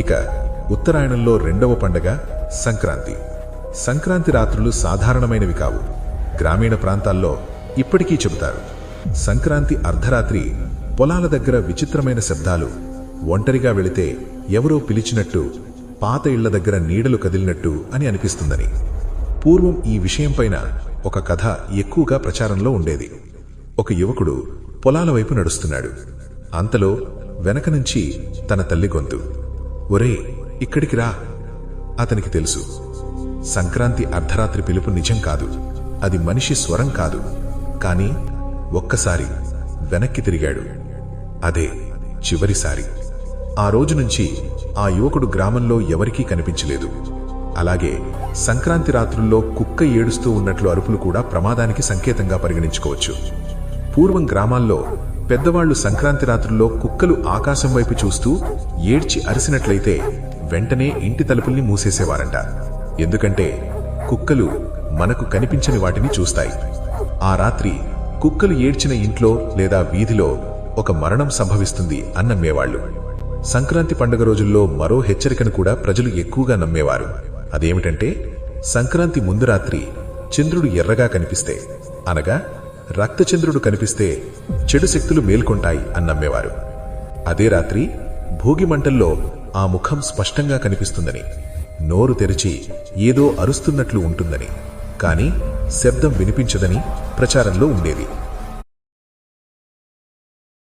ఇక ఉత్తరాయణంలో రెండవ పండగ సంక్రాంతి. సంక్రాంతి రాత్రులు సాధారణమైనవి కావు. గ్రామీణ ప్రాంతాల్లో ఇప్పటికీ చెబుతారు. సంక్రాంతి అర్ధరాత్రి పొలాల దగ్గర విచిత్రమైన శబ్దాలు ఒంటరిగా వెళితే ఎవరో పిలిచినట్టు పాత ఇళ్ళ దగ్గర నీడలు కదిలినట్టు అని అనిపిస్తుందని. పూర్వం ఈ విషయంపైన ఒక కథ ఎక్కువగా ప్రచారంలో ఉండేది. ఒక యువకుడు పొలాల వైపు నడుస్తున్నాడు. అంతలో వెనక నుంచి తన తల్లి గొంతు. ఒరే ఇక్కడికి రా. అతనికి తెలుసు. సంక్రాంతి అర్ధరాత్రి పిలుపు నిజం కాదు. అది మనిషి స్వరం కాదు. కాని ఒక్కసారి వెనక్కి తిరిగాడు. అదే చివరిసారి. ఆ రోజు నుంచి ఆ యువకుడు గ్రామంలో ఎవరికీ కనిపించలేదు. అలాగే సంక్రాంతి రాత్రుల్లో కుక్క ఏడుస్తూ ఉన్నట్లు అరుపులు కూడా ప్రమాదానికి సంకేతంగా పరిగణించుకోవచ్చు. పూర్వం గ్రామాల్లో పెద్దవాళ్ళు సంక్రాంతి రాత్రుల్లో కుక్కలు ఆకాశం వైపు చూస్తూ ఏడ్చి అరిసినట్లయితే వెంటనే ఇంటి తలుపుల్ని మూసేసేవారంట. ఎందుకంటే కుక్కలు మనకు కనిపించని వాటిని చూస్తాయి. ఆ రాత్రి కుక్కలు ఏడ్చిన ఇంట్లో లేదా వీధిలో ఒక మరణం సంభవిస్తుంది అని నమ్మేవాళ్ళు సంక్రాంతి పండుగ రోజుల్లో మరో హెచ్చరికను కూడా ప్రజలు ఎక్కువగా నమ్మేవారు. అదేమిటంటే సంక్రాంతి ముందు రాత్రి చంద్రుడు ఎర్రగా కనిపిస్తే అనగా రక్తచంద్రుడు కనిపిస్తే చెడు శక్తులు మేల్కొంటాయి అని నమ్మేవారు. అదే రాత్రి భోగి మంటల్లో ఆ ముఖం స్పష్టంగా కనిపిస్తుందని నోరు తెరిచి ఏదో అరుస్తున్నట్లు ఉంటుందని కాని శబ్దం వినిపించదని ప్రచారంలో ఉండేది.